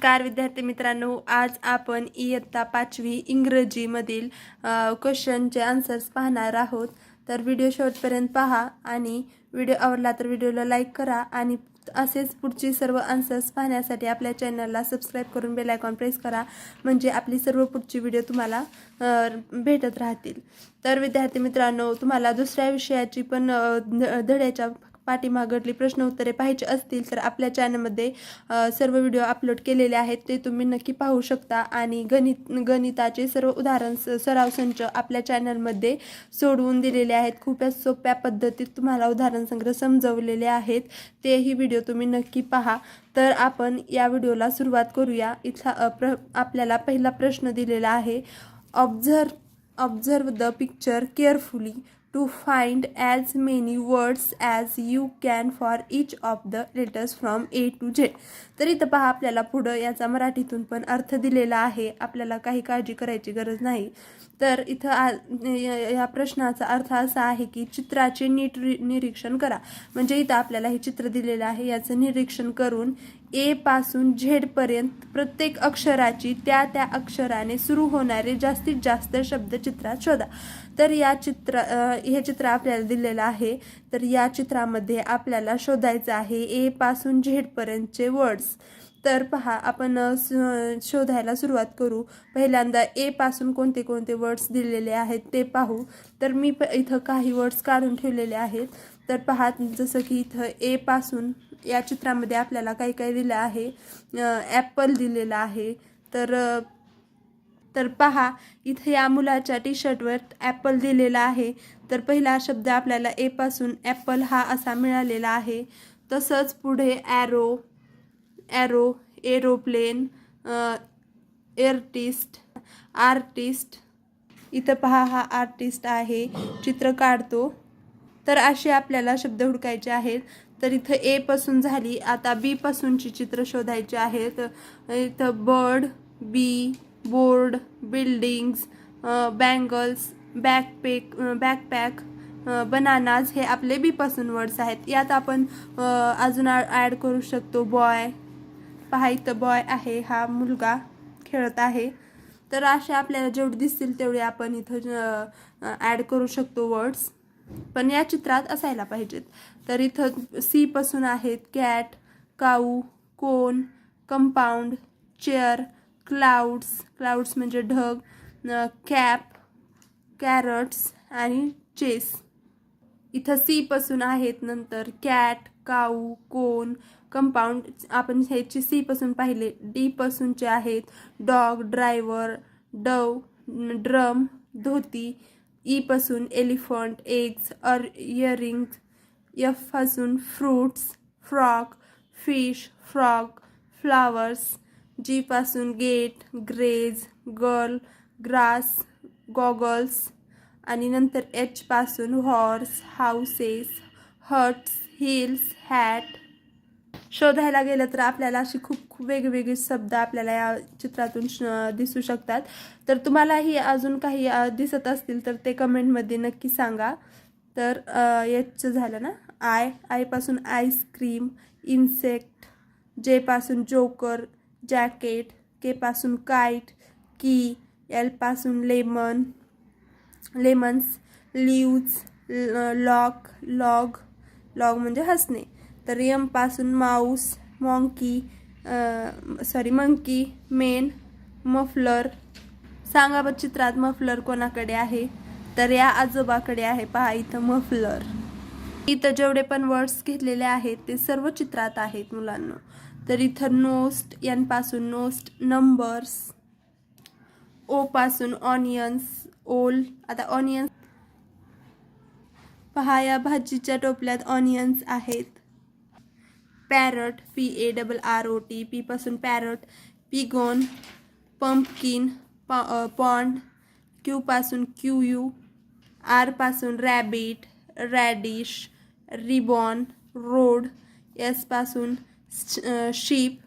नमस्कार विद्यार्थी मित्रांनो. आज आपण इयत्ता पाचवी इंग्रजीमधील क्वेश्चनचे आन्सर्स पाहणार आहोत. तर व्हिडिओ शेवटपर्यंत पहा आणि व्हिडिओ आवडला तर व्हिडिओला लाईक करा आणि असेच पुढची सर्व आन्सर्स पाहण्यासाठी आपल्या चॅनलला सबस्क्राईब करून बेल आयकॉन प्रेस करा. म्हणजे आपली सर्व पुढची व्हिडिओ तुम्हाला भेटत राहतील. तर विद्यार्थी मित्रांनो तुम्हाला दुसऱ्या विषयाची पण ध- धड्याच्या पाठीमागडली प्रश्न उत्तरे पाहायचे असतील तर आपल्या चॅनलमध्ये सर्व व्हिडिओ अपलोड केलेले आहेत. ते तुम्ही नक्की पाहू शकता. आणि गणित गणिताचे सर्व उदाहरण स- सराव संच आपल्या चॅनलमध्ये सोडवून दिलेले आहेत. खूपच सोप्या पद्धतीत तुम्हाला उदाहरण संग्रह समजवलेले आहेत. तेही व्हिडिओ तुम्ही नक्की पहा. तर आपण या व्हिडिओला सुरुवात करूया. इथला प्र आपल्याला पहिला प्रश्न दिलेला आहे. Observe observe the picture carefully to find as many words as you can for each of the letters from A to Z तर इथं पहा आपल्याला पुढं याचा मराठीतून पण अर्थ दिलेला आहे. आपल्याला काही काळजी करायची गरज नाही. तर इथं आ या या प्रश्नाचा अर्थ असा आहे की चित्राचे नीट रि निरीक्षण करा. म्हणजे इथं आपल्याला हे चित्र दिलेलं आहे. याचं निरीक्षण करून ए पासून झेडपर्यंत प्रत्येक अक्षराची त्या त्या अक्षराने सुरू होणारे जास्तीत जास्त शब्द चित्रात शोधा. तर या चित्र हे चित्र आपल्याला दिलेलं आहे. तर या चित्रामध्ये आपल्याला शोधायचं आहे ए पासून झेडपर्यंतचे वर्ड्स. तर पहा आपण स- शोधायला सुरुवात करू. पहिल्यांदा ए पासून कोणते कोणते वर्ड्स दिलेले आहेत ते पाहू. तर मी प इथं काही वर्ड्स काढून ठेवलेले आहेत. तर पहा जसं की इथं ए पासून या चित्रामध्ये आपल्याला काही काही दिलं आहे. ॲपल दिलेलं आहे. तर तर पहा इथे या मुलाच्या टी शर्टवर ॲपल दिलेला आहे. तर पहिला शब्द आपल्याला एपासून ॲपल हा असा मिळालेला आहे. तसंच पुढे arrow arrow aeroplane artist artist इथं पहा हा आर्टिस्ट आहे. चित्र काढतो. तर असे आपल्याला शब्द हुडकायचे आहेत. तर इथं ए पासून झाली. आता बी पासूनची चित्र शोधायची आहेत इथं bird B board buildings bangles backpack backpack bananas हे आपले बी पासून वर्ड्स आहेत. यात आपण अजून ॲड करू शकतो बॉय पहा इथं बॉय आहे. हा मुलगा खेळत आहे. तर असे आपल्याला जेवढे दिसतील तेवढे आपण इथं ॲड करू शकतो वर्ड्स पण या चित्रात असायला पाहिजेत. तर इथं सीपासून आहेत cat cow cone compound chair clouds clouds म्हणजे ढग कॅप कॅरट्स आणि चेस इथं सीपासून आहेत नंतर कॅट काऊ कोन कंपाऊंड आपण ह्याची सीपासून पाहिले. डीपासूनचे आहेत dog driver dove drum dhoti ईपासून elephant eggs ear earrings यफपासून fruits frock fish frock flowers जीपासून gate grapes girl grass goggles आणि नंतर एचपासून horse houses huts hills hat शोधायला गेलं तर आपल्याला अशी खूप खूप वेगवेगळे शब्द आपल्याला या चित्रातून श- दिसू शकतात. तर तुम्हालाही अजून काही दिसत असतील तर ते कमेंटमध्ये नक्की सांगा. तर याचं झालं ना? आय आयपासून आईस्क्रीम इन्सेक्ट जेपासून जोकर जॅकेट केपासून kite key एलपासून lemon lemons leaves lock log log म्हणजे हसणे. तर यमपासून mouse monkey sorry monkey men muffler सांगा बघ चित्रात मफलर कोणाकडे आहे? तर या आजोबाकडे आहे. पहा इथं मफलर इथं जेवढे पण वर्ड्स घेतलेले आहेत ते सर्व चित्रात आहेत मुलांना. तर इथं नोस्ट यांपासून नोस्ट नंबर्स ओ पासून ऑनियन्स ओल आता ऑनियन्स पहा या भाजीच्या टोपल्यात ऑनियन्स आहेत. Parrot P A double R O T पीपासून parrot pigeon pumpkin pond क्यूपासून क्यू यू आरपासून rabbit radish ribbon road एसपासून sheep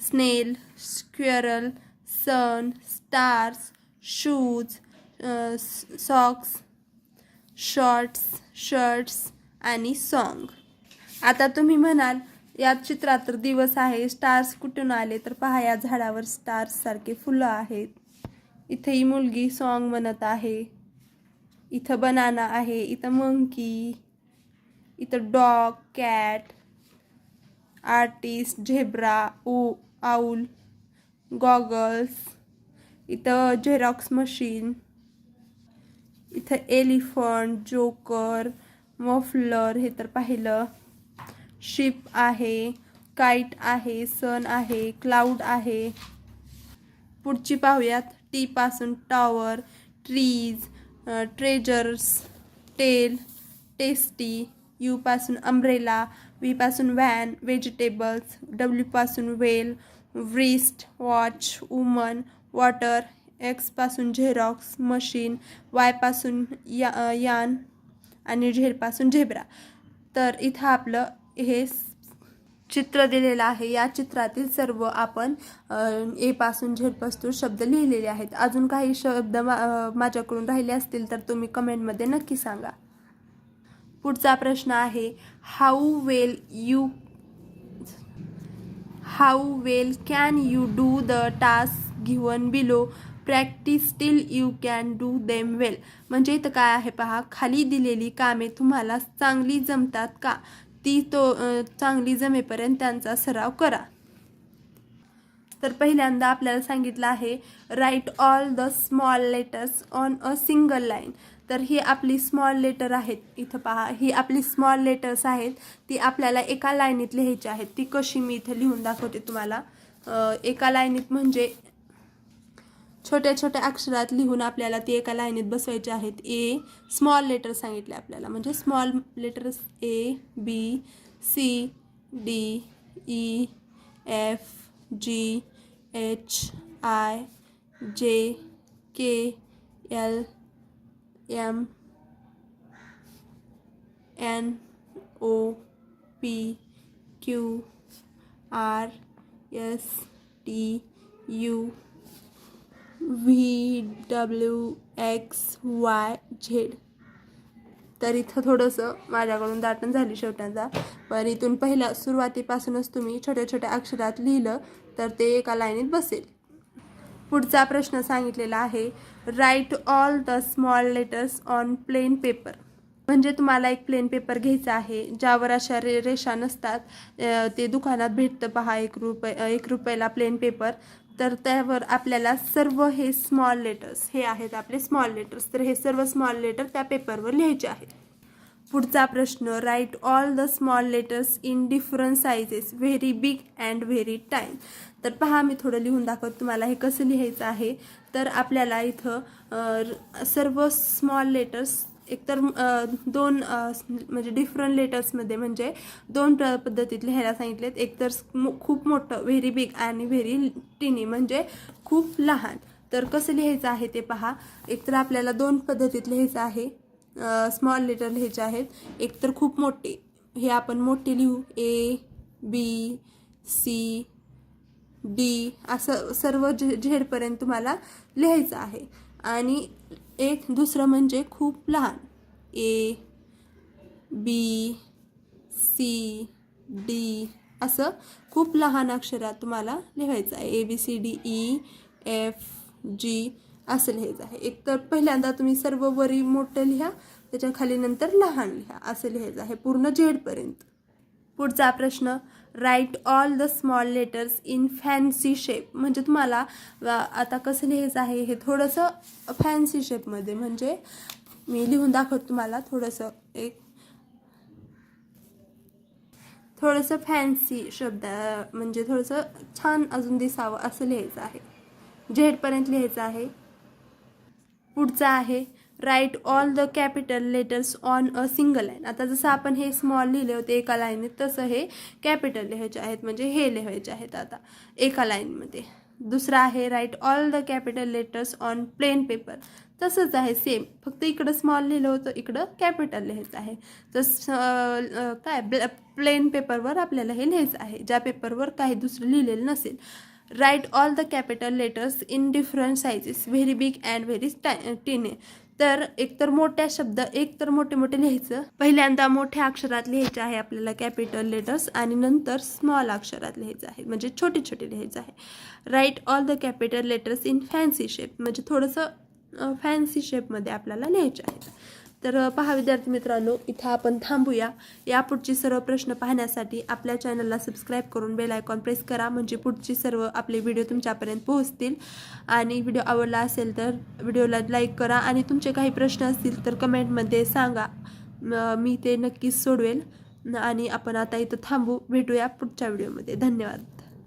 snail squirrel sun stars shoes socks shorts shirts आणि सॉन्ग. आता तुम्ही म्हणाल या चित्रात तर दिवस आहे. स्टार्स कुठून आले तर पहा या झाडावर स्टार्स सारखे फुलं आहेत. इथे ही मुलगी सॉन्ग म्हणत आहे. इथं बनाना आहे इथं मंकी इथं dog cat artist zebra O owl goggles इथं झेरॉक्स मशीन इथं एलिफंट जोकर मफलर हे तर पाहिलं. शिप आहे काईट आहे सन आहे क्लाउड आहे. पुढची पाहूयात. टीपासून tower trees treasures tail tasty यूपासून umbrella व्हीपासून van vegetables डब्ल्यूपासून well wrist watch woman water एक्सपासून xerox machine वायपासून या यान आणि झेडपासून झेब्रा तर इथं आपलं हे चित्र दिलेलं आहे. या चित्रातील सर्व आपण ए पासून झेडपासून शब्द लिहिलेले आहेत. अजून काही शब्द मा- माझ्याकडून राहिले असतील तर तुम्ही कमेंटमध्ये नक्की सांगा. पुढचा प्रश्न आहे how well you how well can you do the task given below practice still you can do them well म्हणजे इथं काय आहे पहा खाली दिलेली कामे तुम्हाला चांगली जमतात का? ती तो चांगली जमेपर्यंत त्यांचा सराव करा. तर पहिल्यांदा आपल्याला सांगितलं आहे write all the small letters on a single line तर ही आपली स्मॉल लेटर आहेत. इथं पहा ही आपली स्मॉल लेटर्स आहेत. ती आपल्याला एका लाईनीत लिहायची आहेत. ती कशी मी इथं लिहून दाखवते तुम्हाला. एका लाईनीत म्हणजे छोट्या छोट्या अक्षरात लिहून आपल्याला ती एका लाईनीत बसवायचे आहेत. ए स्मॉल लेटर सांगितले आपल्याला. म्हणजे small letters A B C D E F G H I J K L M N O P Q R S T U V W X Y Z तर इथं थोडंसं माझ्याकडून दाटण झाली शेवटांचा. पण इथून पहिल्या सुरुवातीपासूनच तुम्ही छोट्या छोट्या अक्षरात लिहिलं तर ते एका लाईनीत बसेल. पुढचा प्रश्न सांगितलेला आहे write all the small letters on plain paper म्हणजे तुम्हाला एक प्लेन पेपर घ्यायचा आहे ज्यावर अशा रे रेषा नसतात. ते दुकानात भेटतं पहा एक रुपये एक रुपयाला प्लेन पेपर तर त्यावर आपल्याला सर्व हे स्मॉल लेटर्स हे आहेत आपले स्मॉल लेटर्स तर हे सर्व स्मॉल लेटर त्या पेपरवर लिहायचे आहेत. पुढचा प्रश्न write all the small letters in different sizes very big and very time तर पहा मी थोडं लिहून दाखवत तुम्हाला हे कसं लिहायचं आहे. तर आपल्याला इथं सर्व स्मॉल लेटर्स एकतर दोन म्हणजे डिफरंट लेटर्समध्ये म्हणजे दोन प्र पद्धतीत लिहायला सांगितलेत. एकतर मो- खूप मोठं व्हेरी बिग आणि व्हेरी टिनी म्हणजे खूप लहान. तर कसं लिहायचं आहे ते पहा. एकतर आपल्याला दोन पद्धतीत लिहायचं आहे. स्मॉल लेटर लिहायचे आहेत. एकतर खूप मोठे. हे आपण मोठे लिहू. ए बी सी डी असं सर्व झेडपर्यंत तुम्हाला लिहायचं आहे. आणि एक दुसरं म्हणजे खूप लहान. ए बी सी डी असं खूप लहान अक्षरात तुम्हाला लिहायचं आहे. A B C D E F G असं लिहायचं आहे. एक तर पहिल्यांदा तुम्ही सर्व वरी मोठं लिहा त्याच्याखाली नंतर लहान लिहा असं लिहायचं आहे. पूर्ण झेडपर्यंत. पुढचा प्रश्न write all the small letters in fancy shape म्हणजे तुम्हाला आता कसं लिहायचं आहे हे थोडंसं फॅन्सी शेपमध्ये म्हणजे मी लिहून दाखवतो तुम्हाला थोडंसं एक थोडंसं फॅन्सी शब्द म्हणजे थोडंसं छान अजून दिसावं असं लिहायचं आहे. झेडपर्यंत लिहायचं आहे. पुढचं आहे. Write all the capital letters on a single line आता जसं आपण हे स्मॉल लिहिले होते एका लाईनीत तसं हे कॅपिटल लिहायचे आहेत. म्हणजे हे लिहायचे आहेत आता एका लाईनमध्ये दुसरा आहे write all the capital letters on plain paper तसंच आहे सेम फक्त इकडं स्मॉल लिहिलं होतं इकडं कॅपिटल लिहायचं आहे. तर काय प्लेन पेपरवर आपल्याला हे लिहायचं आहे. ज्या पेपरवर काही दुसरं लिहिलेलं नसेल. Write all the capital letters in different sizes very big and very tiny तर एकतर मोठ्या शब्द एकतर मोठे मोठे लिहायचं. पहिल्यांदा मोठ्या अक्षरात लिहायचे आहे आपल्याला कॅपिटल लेटर्स आणि नंतर स्मॉल अक्षरात लिहायचं आहे. म्हणजे छोटे छोटे लिहायचं आहे. Write all the capital letters in fancy shape म्हणजे थोडंसं फॅन्सी शेपमध्ये आपल्याला लिहायचे आहेत तर पहा विद्यार्थी मित्रांनो इथं आपण थांबूया. या पुढचे सर्व प्रश्न पाहण्यासाठी आपल्या चॅनलला सबस्क्राईब करून बेल आयकॉन प्रेस करा म्हणजे पुढची सर्व आपले व्हिडिओ तुमच्यापर्यंत पोहोचतील. आणि व्हिडिओ आवडला असेल तर व्हिडिओला लाईक करा आणि तुमचे काही प्रश्न असतील तर कमेंटमध्ये सांगा. मी ते नक्कीच सोडवेल. आणि आपण आता इथं थांबू. भेटूया पुढच्या व्हिडिओमध्ये धन्यवाद.